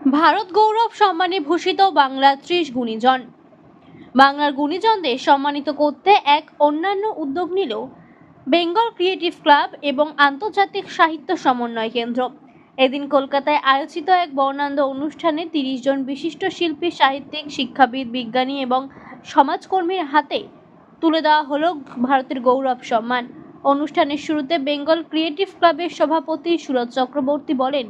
ভারত গৌরব সম্মানে ভূষিত বাংলার ত্রিশ গুণীজন। বাংলার গুণীজনদের সম্মানিত করতে এক অন্যান্য উদ্যোগ নিল বেঙ্গল ক্রিয়েটিভ ক্লাব এবং আন্তর্জাতিক সাহিত্য সমন্বয় কেন্দ্র। এদিন কলকাতায় আয়োজিত এক বর্ণাঢ্য অনুষ্ঠানে তিরিশ জন বিশিষ্ট শিল্পী, সাহিত্যিক, শিক্ষাবিদ, বিজ্ঞানী এবং সমাজকর্মীর হাতে তুলে দেওয়া হলো ভারতের গৌরব সম্মান। অনুষ্ঠানের শুরুতে বেঙ্গল ক্রিয়েটিভ ক্লাবের সভাপতি সুরজ চক্রবর্তী বলেন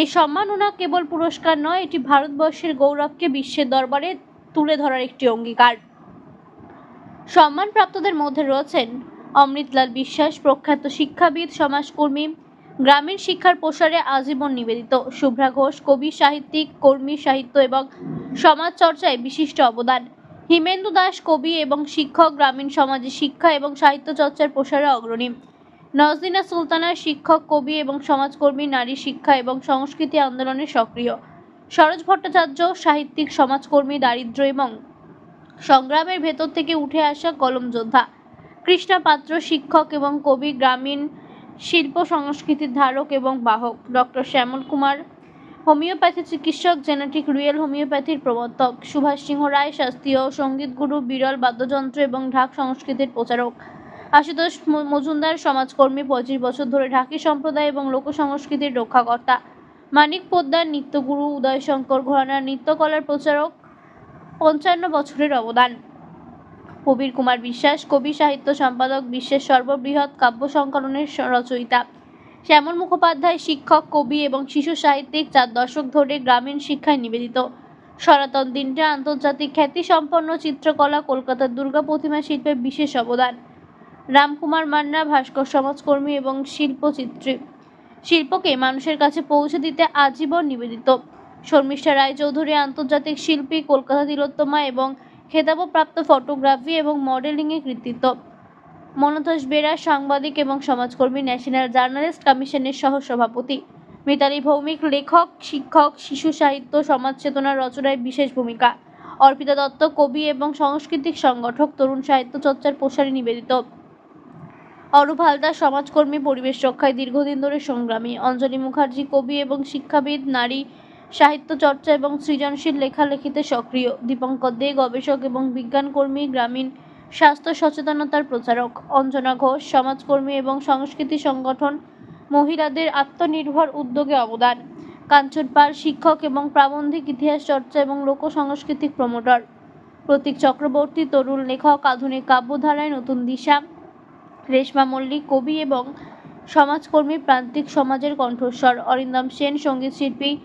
এই সম্মাননা কেবল পুরস্কার নয়, এটি ভারতবর্ষের গৌরবকে বিশ্বের দরবারে তুলে ধরার একটি অঙ্গীকার। সম্মানপ্রাপ্তদের মধ্যে রয়েছেন অমৃতলাল বিশ্বাস, প্রখ্যাত শিক্ষাবিদ, সমাজকর্মী, গ্রামীণ শিক্ষার প্রসারে আজীবন নিবেদিত শুভ্রা ঘোষ, কবি, সাহিত্যিক, কর্মী, সাহিত্য এবং সমাজ চর্চায় বিশিষ্ট অবদান। হিমেন্দু দাস কবি এবং শিক্ষক, গ্রামীণ সমাজে শিক্ষা এবং সাহিত্য চর্চার প্রসারে অগ্রণী। নজদিনা সুলতানা শিক্ষক, কবি এবং সমাজকর্মী, নারী শিক্ষা এবং সংস্কৃতি আন্দোলনে সক্রিয়। সরোজ ভট্টাচার্য সাহিত্যিক, সমাজকর্মী, দারিদ্র এবং সংগ্রামের ভেতর থেকে উঠে আসা কলম যোদ্ধা। কৃষ্ণা পাত্র শিক্ষক এবং কবি, গ্রামীণ শিল্প সংস্কৃতির ধারক এবং বাহক। ডক্টর শ্যামল কুমার, হোমিওপ্যাথি চিকিৎসক, জেনেটিক রিয়েল হোমিওপ্যাথির প্রবর্তক। সুভাষ সিংহ রায়, শাস্ত্রীয় সংগীত গুরু, বিরল বাদ্যযন্ত্র এবং ঢাক সংস্কৃতির প্রচারক। আশুতোষ মজুমদার, সমাজকর্মী, পঁচিশ বছর ধরে ঢাকি সম্প্রদায় এবং লোক সংস্কৃতির রক্ষাকর্তা। মানিক পোদ্দার, নৃত্যগুরু উদয়শঙ্কর ঘরানার নৃত্যকলার প্রচারক, পঞ্চান্ন বছরের অবদান। কবির কুমার বিশ্বাস, কবি সাহিত্য সম্পাদক, বিশ্বের সর্ববৃহৎ কাব্য সংকলনের রচয়িতা। শ্যামল মুখোপাধ্যায়, শিক্ষক, কবি এবং শিশু সাহিত্যিক চার দশক ধরে গ্রামীণ শিক্ষায় নিবেদিত। সনাতন দিনটা আন্তর্জাতিক খ্যাতিসম্পন্ন চিত্রকলা কলকাতার দুর্গা প্রতিমা শিল্পে বিশেষ অবদান। রামকুমার মান্না, ভাস্কর সমাজকর্মী এবং শিল্পচিত্রী। শিল্পকে মানুষের কাছে পৌঁছে দিতে আজীবন নিবেদিত। শর্মিষ্ঠা রায়চৌধুরী আন্তর্জাতিক শিল্পী, কলকাতা তিলোত্তমা এবং খেতাবপ্রাপ্ত ফটোগ্রাফি এবং মডেলিংয়ে কৃতিত্ব। মনতোষ বেরা, সাংবাদিক এবং সমাজকর্মী, ন্যাশনাল জার্নালিস্ট কমিশনের সহ সভাপতি মিতালি ভৌমিক, লেখক, শিক্ষক, শিশু সাহিত্য সমাজ চেতনা রচনায় বিশেষ ভূমিকা। অর্পিতা দত্ত, কবি এবং সাংস্কৃতিক সংগঠক, তরুণ সাহিত্য চর্চার প্রসারে নিবেদিত। অরূপ হালদার, সমাজকর্মী, পরিবেশ রক্ষায় দীর্ঘদিন ধরে সংগ্রামী অঞ্জলি মুখার্জি, কবি এবং শিক্ষাবিদ, নারী সাহিত্য চর্চা এবং সৃজনশীল লেখালেখিতে সক্রিয়। দীপঙ্কর দে, গবেষক এবং বিজ্ঞানকর্মী, গ্রামীণ স্বাস্থ্য সচেতনতার প্রচারক। অঞ্জনা ঘোষ, সমাজকর্মী এবং সংস্কৃতি সংগঠন, মহিলাদের আত্মনির্ভর উদ্যোগে অবদান। কাঞ্চন পাল, শিক্ষক এবং প্রাবন্ধিক ইতিহাস চর্চা এবং লোক সাংস্কৃতিক প্রমোটর। প্রতীক চক্রবর্তী, তরুণ লেখক, আধুনিক কাব্যধারায় নতুন দিশা। রেশমা মল্লিক, কবি এবং সমাজকর্মী প্রান্তিক সমাজের কণ্ঠস্বর, অরিন্দম সেন, সংগীত শিল্পী,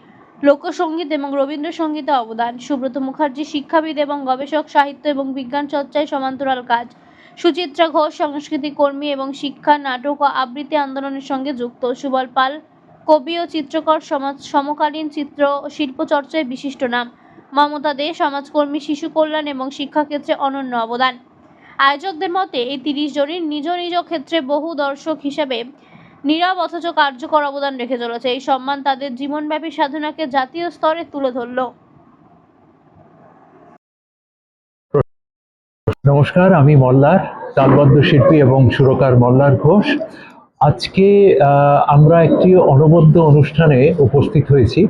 লোকসঙ্গীত এবং রবীন্দ্রসঙ্গীতে অবদান, সুব্রত মুখার্জি, শিক্ষাবিদ এবং গবেষক, সাহিত্য এবং বিজ্ঞান চর্চায় সমান্তরাল কাজ, সুচিত্রা ঘোষ, সংস্কৃতি কর্মী এবং শিক্ষা, নাটক ও আবৃত্তি আন্দোলনের সঙ্গে যুক্ত, সুবল পাল, কবি ও চিত্রকর, সমাজ সমকালীন চিত্র শিল্প চর্চায় বিশিষ্ট নাম, মমতা দে, সমাজকর্মী, শিশু কল্যাণ এবং শিক্ষাক্ষেত্রে অনন্য অবদান। আয়োজকদের মতে, এই তিরিশ জনের নিজ নিজ ক্ষেত্রে বহু দর্শক হিসেবে নীরব অথচ কার্যকর অবদান রেখে চলেছে। এই সম্মান তাদের জীবনব্যাপী সাধনাকে জাতীয় স্তরে তুলে ধরল। নমস্কার, আমি মল্লার তালবদ্ধ শিল্পী এবং সুরকার মল্লার ঘোষ। আজকে আমরা একটি অনবদ্য অনুষ্ঠানে উপস্থিত হয়েছি,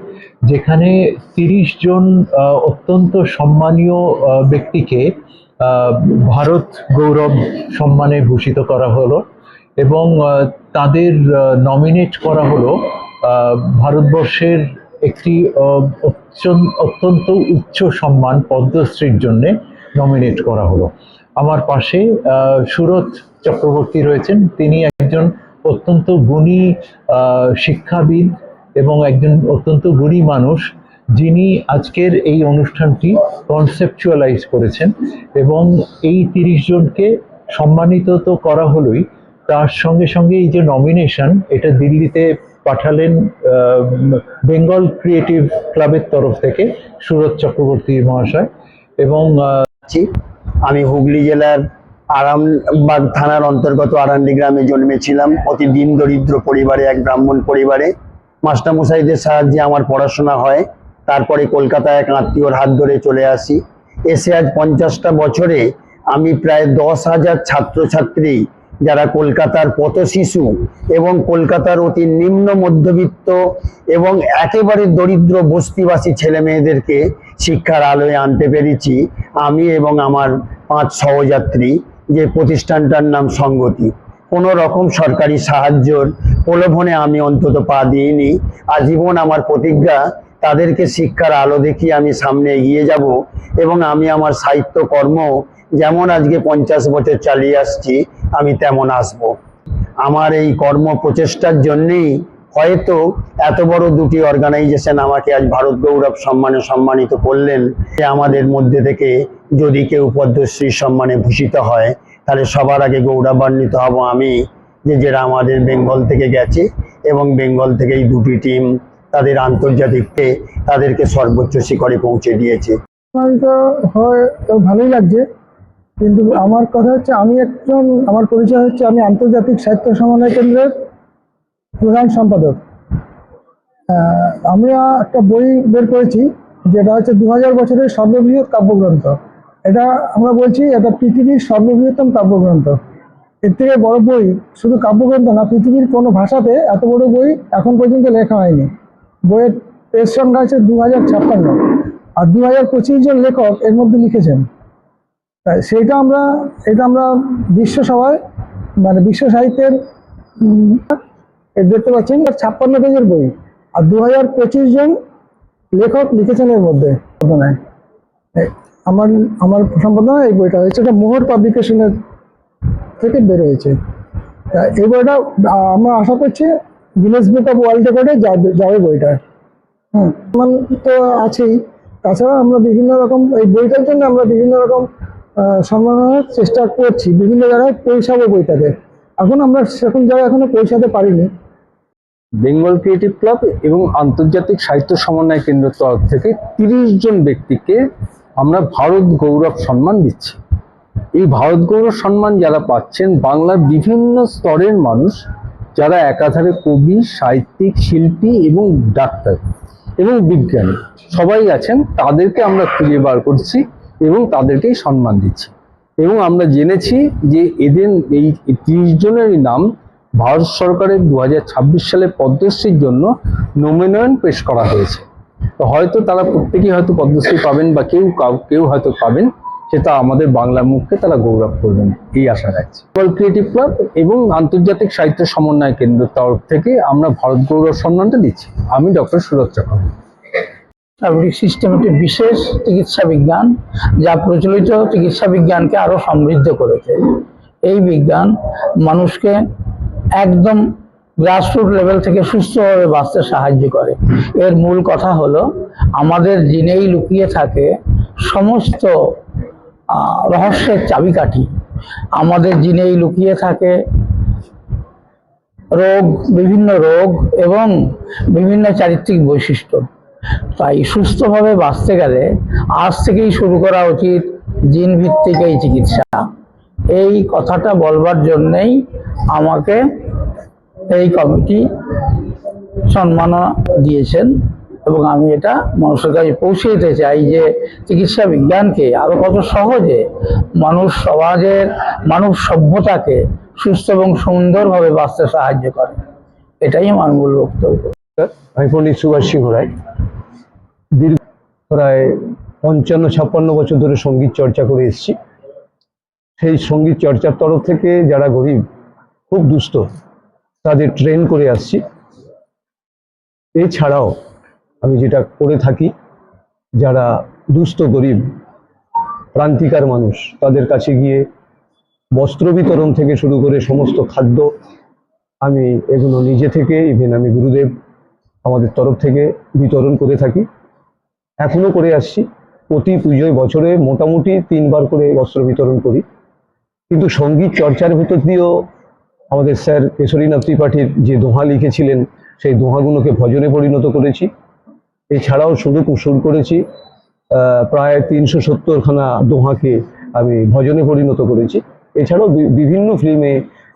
যেখানে তিরিশ জন অত্যন্ত সম্মানীয় ব্যক্তিকে ভারত গৌরব সম্মানে ভূষিত করা হলো এবং তাদের নমিনেট করা হলো ভারতবর্ষের একটি অত্যন্ত- উচ্চ সম্মান পদ্মশ্রীর জন্যে নমিনেট করা হলো। আমার পাশে সুরত চক্রবর্তী রয়েছেন। তিনি একজন অত্যন্ত গুণী শিক্ষাবিদ এবং একজন অত্যন্ত গুণী মানুষ। যিনি আজকের এই অনুষ্ঠানটি কনসেপচুয়ালাইজ করেছেন এবং এই তিরিশ জনকে সম্মানিত তো করা হলোই, তার সঙ্গে সঙ্গে এই যে নমিনেশন এটা দিল্লিতে পাঠালেন বেঙ্গল ক্রিয়েটিভ ক্লাবের তরফ থেকে সুরত চক্রবর্তী মহাশয় এবং আমি হুগলি জেলার আরামবাগ থানার অন্তর্গত আরান্ডি গ্রামে জন্মেছিলাম। অতি দিন দরিদ্র পরিবারে, এক ব্রাহ্মণ পরিবারে। মাস্টারমশাইদের সাহায্যে আমার পড়াশোনা হয়। তারপরে কলকাতায় এক আত্মীয়র হাত ধরে চলে আসি। এসে আজ পঞ্চাশটা বছরে আমি প্রায় দশ হাজার ছাত্রছাত্রী, যারা কলকাতার পথ শিশু এবং কলকাতার অতি নিম্ন মধ্যবিত্ত এবং একেবারে দরিদ্র বস্তিবাসী ছেলে মেয়েদেরকে শিক্ষার আলোয় আনতে পেরেছি। আমি এবং আমার পাঁচ সহযাত্রী, যে প্রতিষ্ঠানটার নাম সঙ্গতি। কোনো রকম সরকারি সাহায্যর প্রলোভনে আমি অন্তত পা দিইনি। আজীবন আমার প্রতিজ্ঞা তাদেরকে শিক্ষার আলো দেখিয়ে আমি সামনে এগিয়ে যাব এবং আমি আমার সাহিত্য কর্ম যেমন আজকে পঞ্চাশ বছর চালিয়ে আসছি, আমি তেমন আসব। আমার এই কর্ম প্রচেষ্টার জন্যেই হয়তো এত বড় দুটি অর্গানাইজেশন আমাকে আজ ভারত গৌরব সম্মানে সম্মানিত করলেন যে আমাদের মধ্যে থেকে যদি কেউ পদ্মশ্রী সম্মানে ভূষিত হয়, তাহলে সবার আগে গৌরবান্বিত হব আমি, যে যারা আমাদের বেঙ্গল থেকে গেছে এবং বেঙ্গল থেকে এই দুটি টিম তাদের আন্তর্জাতিককে তাদেরকে সর্বোচ্চ শিখরে পৌঁছে দিয়েছে। ভালোই লাগছে, কিন্তু আমার কথা হচ্ছে আমি একজন, আমার পরিচয় হচ্ছে আমি আন্তর্জাতিক সাহিত্য সমন্বয় কেন্দ্রের প্রধান সম্পাদক। আমরা একটা বই বের করেছি, যেটা হচ্ছে দু হাজার বছরের সর্ববৃহৎ কাব্যগ্রন্থ। এটা আমরা বলছি, এটা পৃথিবীর সর্ববৃহত্তম কাব্যগ্রন্থ। এর থেকে বড় বই শুধু কাব্যগ্রন্থ না, পৃথিবীর কোনো ভাষাতে এত বড় বই এখন পর্যন্ত লেখা হয়নি। বইয়ের পেজ সংখ্যা আছে দু হাজার ছাপ্পান্ন। আর দু হাজার পঁচিশ জন লেখক এর মধ্যে লিখেছেন। তাই সেইটা আমরা, এটা আমরা বিশ্ব সভায় মানে বিশ্ব সাহিত্যের দেখতে পাচ্ছেন আর ছাপ্পান্ন পেজের বই। আর দু হাজার পঁচিশ জন লেখক লিখেছেন এর মধ্যে। আমার আমার সম্পাদনায় এই বইটা হয়েছে, এটা মোহর পাবলিকেশনের থেকে বের হয়েছে। তা এই বইটা আমরা আশা করছি গিনেস বুক অফ ওয়ার্ল্ড রেকর্ডে যাবে বইটা। সম্মান তো আছেই। তাছাড়া আমরা বিভিন্ন রকম, এই বইটার জন্য আমরা বিভিন্ন রকম সম্মাননার চেষ্টা করছি, বিভিন্ন জায়গায় পৌঁছাবো বইটাকে এখন আমরা সেরকম জায়গায় এখনও পৌঁছাতে পারিনি। বেঙ্গল ক্রিয়েটিভ ক্লাব এবং আন্তর্জাতিক সাহিত্য সমন্বয় কেন্দ্রের তরফ থেকে তিরিশ জন ব্যক্তিকে আমরা ভারত গৌরব সম্মান দিচ্ছি। এই ভারত গৌরব সম্মান যারা পাচ্ছেন, বাংলার বিভিন্ন স্তরের মানুষ যারা একাধারে কবি, সাহিত্যিক, শিল্পী এবং ডাক্তার এবং বিজ্ঞানী সবাই আছেন, তাদেরকে আমরা খুঁজে বার করছি এবং তাদেরকেই সম্মান দিচ্ছি। এবং আমরা জেনেছি যে এদের এই তিরিশ জনেরই নাম ভারত সরকারের দু হাজার ছাব্বিশ সালে পদ্মশ্রীর জন্য নমিনেশন পেশ করা হয়েছে। হয়তো তারা প্রত্যেকেই হয়তো পদ্মশ্রী পাবেন বা কাউ- কেউ হয়তো পাবেন। সেটা আমাদের বাংলা মুখকে তারা গৌরব করবেন, এই আশা রাখছি। ওয়ার্ল্ড ক্রিয়েটিভ ক্লাব এবং আন্তর্জাতিক সাহিত্য সমন্বয় কেন্দ্রের তরফ থেকে আমরা ভারত গৌরব সম্মানটা দিচ্ছি। আমি ডক্টর সুরজ চক্রবর্তী। সিস্টেম একটি বিশেষ চিকিৎসা বিজ্ঞান, যা প্রচলিত চিকিৎসা বিজ্ঞানকে আরও সমৃদ্ধ করেছে। এই বিজ্ঞান মানুষকে একদম গ্রাসরুট লেভেল থেকে সুস্থভাবে বাঁচতে সাহায্য করে। এর মূল কথা হলো, আমাদের জিনেই লুকিয়ে থাকে সমস্ত রহস্যের চাবিকাঠি। আমাদের জিনেই লুকিয়ে থাকে। রোগ, বিভিন্ন রোগ এবং বিভিন্ন চারিত্রিক বৈশিষ্ট্য। তাই সুস্থভাবে বাঁচতে গেলে আজ থেকেই শুরু করা উচিত জিন ভিত্তিক এই চিকিৎসা। এই কথাটা বলবার জন্যেই আমাকে এই কমিটি সম্মাননা দিয়েছেন। এবং আমি এটা মানুষের কাছে পৌঁছে দিতে চাই যে চিকিৎসা বিজ্ঞানকে আরও কত সহজে মানুষ সমাজের মানুষ সভ্যতাকে সুস্থ এবং সুন্দরভাবে বাঁচতে সাহায্য করে। এটাই আমার মূল বক্তব্য। আমি পণ্ডিত সুভাষ সিংহ দীর্ঘ প্রায় পঞ্চান্ন, ছাপ্পান্ন বছর ধরে সংগীত চর্চা করে এসেছি। সেই সংগীত চর্চার তরফ থেকে যারা গরিব, খুব দুস্থ, তাদের ট্রেন করে আসছি। এছাড়াও আমি যেটা করে থাকি, যারা দুস্থ, গরিব, প্রান্তিকার মানুষ, তাদের কাছে গিয়ে বস্ত্র বিতরণ থেকে শুরু করে সমস্ত খাদ্য আমি এগুলো নিজে থেকে ইভেন আমি গুরুদেব আমাদের তরফ থেকে বিতরণ করে থাকি। এখনও করে আসছি। প্রতি পুজোয় বছরে মোটামুটি তিনবার করে বস্ত্র বিতরণ করি। কিন্তু সংগীত চর্চার ভেতর দিয়েও আমাদের স্যার কেশরীনাথ ত্রিপাঠীর যে দোহা লিখেছিলেন, সেই দোহাগুলোকে ভজনে পরিণত করেছি। এছাড়াও সুরে সুর করেছি প্রায় তিনশো সত্তরখানা দোহাকে আমি ভজনে পরিণত করেছি। এছাড়াও বিভিন্ন ফিল্মে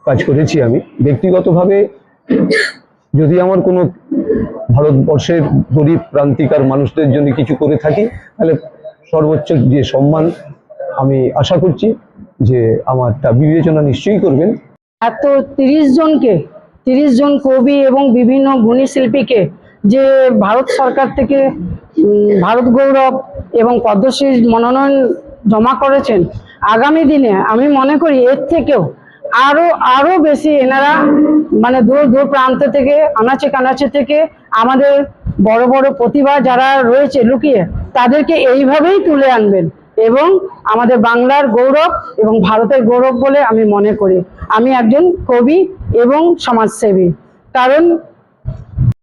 কাজ করেছি আমি। ব্যক্তিগতভাবে যদি আমার কোনো ভারতবর্ষের গরিব প্রান্তিকার মানুষদের জন্য কিছু করে থাকি, তাহলে সর্বোচ্চ যে সম্মান আমি আশা করছি যে আমারটা বিবেচনা নিশ্চয়ই করবেন। এত তিরিশ জনকে, তিরিশ জন কবি এবং বিভিন্ন গুণী শিল্পীকে যে ভারত সরকার থেকে ভারত গৌরব এবং পদ্মশ্রী মনোনয়ন জমা করেছেন, আগামী দিনে আমি মনে করি এর থেকেও আরও আরও বেশি এনারা মানে দূর দূর প্রান্ত থেকে, আনাচে কানাচে থেকে আমাদের বড় বড় প্রতিভা যারা রয়েছে লুকিয়ে, তাদেরকে এইভাবেই তুলে আনবেন এবং আমাদের বাংলার গৌরব এবং ভারতের গৌরব বলে আমি মনে করি। আমি একজন কবি এবং সমাজসেবী। কারণ